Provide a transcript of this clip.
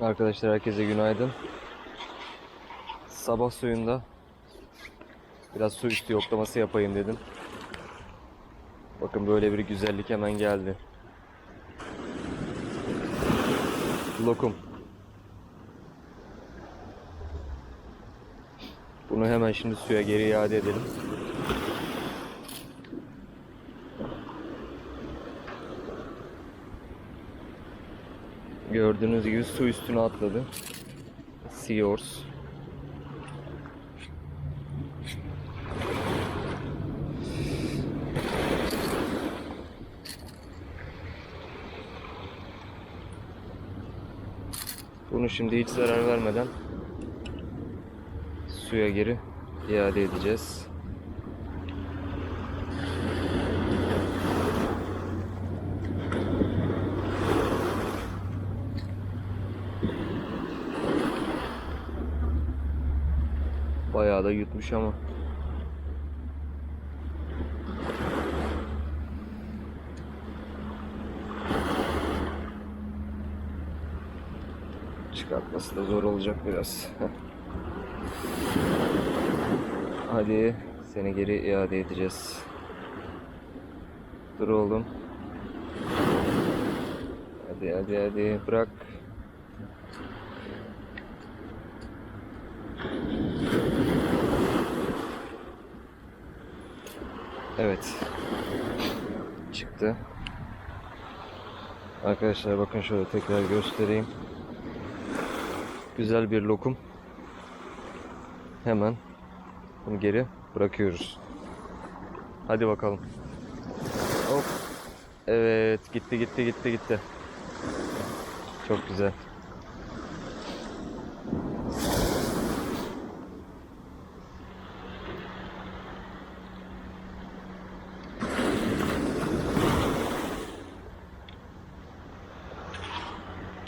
Arkadaşlar herkese günaydın. Sabah suyunda biraz su üstü yoklaması yapayım dedim. Bakın böyle bir güzellik hemen geldi. Lokum. Bunu hemen şimdi suya geri iade edelim. Gördüğünüz gibi su üstüne atladı. Seahorse. Bunu şimdi hiç zarar vermeden suya geri iade edeceğiz. Bayağı da yutmuş ama. Çıkartması da zor olacak biraz. Hadi seni geri iade edeceğiz. Dur oğlum. Hadi hadi hadi bırak. Evet. Çıktı. Arkadaşlar bakın şöyle tekrar göstereyim. Güzel bir lokum. Hemen bunu geri bırakıyoruz. Hadi bakalım. Hop. Evet gitti gitti gitti gitti. Çok güzel.